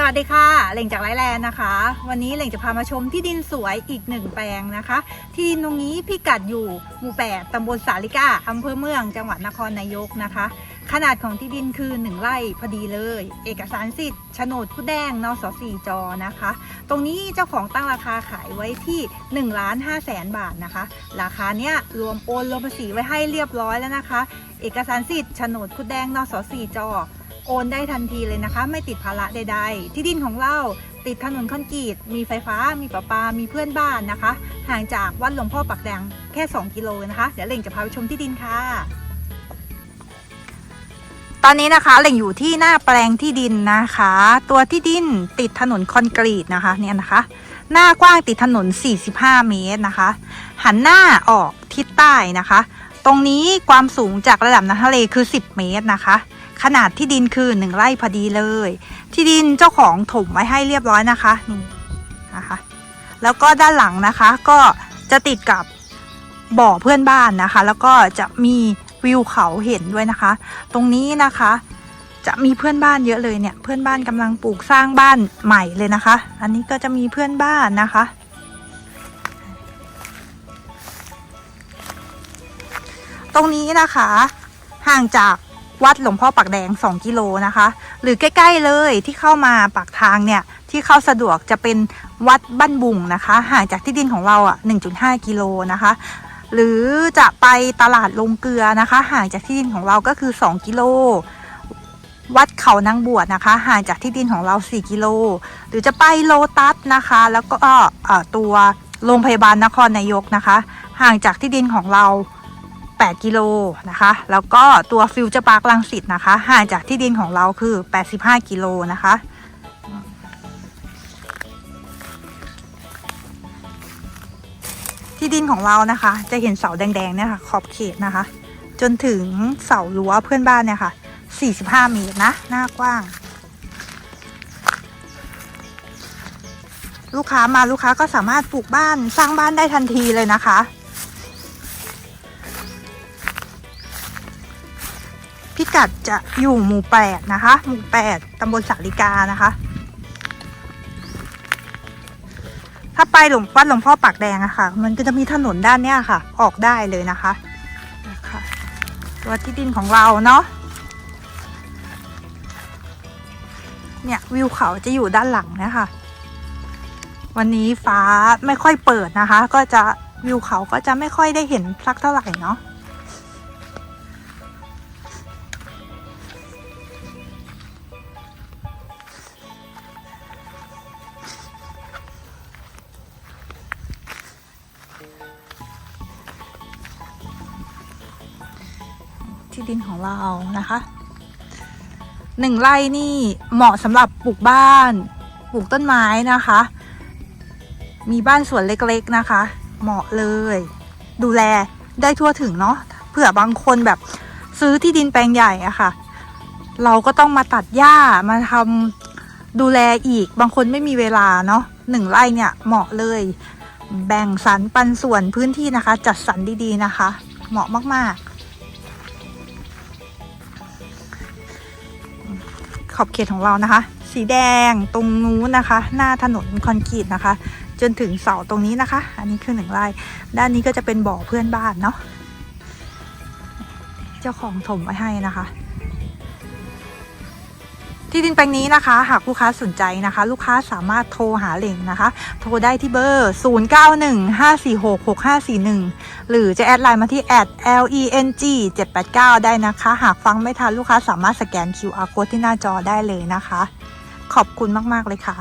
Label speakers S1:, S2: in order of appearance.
S1: สวัสดีค่ะเหล่งจากไลแลนด์นะคะ วันนี้เหล่งจะพามาชมที่ดินสวยอีกหนึ่งแปลงนะคะ ที่ดินตรงนี้พิกัดอยู่หมู่8ตำบลสาลิกาอำเภอเมืองจังหวัดนครนายกนะคะ ขนาดของที่ดินคือ 1 ไร่พอดีเลย เอกสารสิทธิ์โฉนดผู้แดงนสสี่จอนะคะ ตรงนี้เจ้าของตั้งราคาขายไว้ที่1ล้าน5แสนบาทนะคะ ราคาเนี้ยรวมโอนรวมภาษีไว้ให้เรียบร้อยแล้วนะคะ เอกสารสิทธิ์โฉนดผู้แดงนสสี่จอ โอนได้ทันทีเลยนะคะ ไม่ติดภาระใดๆ ที่ดินของเราติดถนนคอนกรีต มีไฟฟ้า มีประปา มีเพื่อนบ้านนะคะ ห่างจากวัดหลวงพ่อปักแดงแค่ 2 กิโลนะคะ เดี๋ยวเหล่งจะพาไปชมที่ดินค่ะ ตอนนี้นะคะเหล่งอยู่ที่หน้าแปลงที่ดินนะคะ ตัวที่ดินติดถนนคอนกรีตนะคะเนี่ยนะคะ หน้ากว้างติดถนน 45 เมตรนะคะ หันหน้าออกทิศใต้นะคะ ตรงนี้ความสูงจากระดับน้ำทะเลคือ 10 เมตรนะคะ ขนาดที่ดินคือ1ไร่พอดีเลย ที่ดินเจ้าของถมไว้ให้เรียบร้อยนะคะนี่นะคะ แล้วก็ด้านหลังนะคะก็จะติดกับบ่อเพื่อนบ้านนะคะ แล้วก็จะมีวิวเขาเห็นด้วยนะคะ ตรงนี้นะคะ จะมีเพื่อนบ้านเยอะเลยเนี่ย เพื่อนบ้านกำลังปลูกสร้างบ้านใหม่เลยนะคะ อันนี้ก็จะมีเพื่อนบ้านนะคะ ตรงนี้นะคะ ห่างจาก วัดหลวงพ่อปักแดง 2 กิโลนะคะ หรือใกล้ๆเลยที่เข้ามาปากทางเนี่ย ที่เข้าสะดวกจะเป็นวัดบ้านบุงนะคะ ห่างจากที่ดินของเราอะ 1.5 กิโลนะคะ หรือจะไปตลาดลงเกลือนะคะ ห่างจากที่ดินของเราก็คือ 2 กิโลวัดเขานางบวชนะคะ ห่างจากที่ดินของเรา 4 กิโล หรือจะไปโลตัสนะคะ แล้วก็เอ่อตัวโรงพยาบาลนครนายกนะคะ ห่างจากที่ดินของเรา 8 กิโลนะคะ แล้วก็ตัวฟิวเจอร์พาร์คลังสิตนะคะ ห่างจากที่ดินของเราคือ 85 กิโลนะคะ ที่ดินของเรานะคะ จะเห็นเสาแดงๆเนี่ยค่ะ ขอบเขตนะคะ จนถึงเสารั้วเพื่อนบ้านเนี่ยค่ะ 45 เมตรนะ หน้ากว้างลูกค้ามาลูกค้าก็สามารถปลูกบ้านสร้างบ้านได้ทันทีเลยนะคะ พิกัดจะอยู่หมู่แปดนะคะ หมู่แปดตำบลสาลิกานะคะ ถ้าไปหลวงวัดหลวงพ่อปากแดงอะค่ะ มันก็จะมีถนนด้านเนี้ยค่ะ ออกได้เลยนะคะนะคะตัวที่ดินของเราเนาะ เนี่ยวิวเขาจะอยู่ด้านหลังนะคะ วันนี้ฟ้าไม่ค่อยเปิดนะคะ ก็จะวิวเขาก็จะไม่ค่อยได้เห็นสักเท่าไหร่เนาะ ที่ดินของเรานะคะหนึ่งไร่นี่เหมาะสำหรับปลูกบ้าน ปลูกต้นไม้นะคะ มีบ้านสวนเล็กๆนะคะ เหมาะเลย ดูแลได้ทั่วถึงเนาะเผื่อบางคนแบบซื้อที่ดินแปลงใหญ่อะค่ะ เราก็ต้องมาตัดหญ้ามาทำดูแลอีกบางคนไม่มีเวลาเนาะหนึ่งไร่เนี่ยเหมาะเลย แบ่งสรรปันส่วนพื้นที่นะคะ จัดสรรดีๆนะคะ เหมาะมากๆ ขอบเขตของเรานะคะ สีแดงตรงนู้นนะคะ หน้าถนนคอนกรีตนะคะ จนถึงเสาตรงนี้นะคะ อันนี้คือหนึ่งไร่ด้านนี้ก็จะเป็นบ่อเพื่อนบ้านเนาะเจ้าของถมไว้ให้นะคะ ที่ดินแปลงนี้นะคะ หากลูกค้าสนใจนะคะ ลูกค้าสามารถโทรหาเหล่งนะคะ โทรได้ที่เบอร์ 0915466541 หรือจะแอดไลน์มาที่ @leng 789ได้นะคะ หากฟังไม่ทันลูกค้าสามารถสแกน QR code ที่หน้าจอได้เลยนะคะ ขอบคุณมาก ๆ เลยค่ะ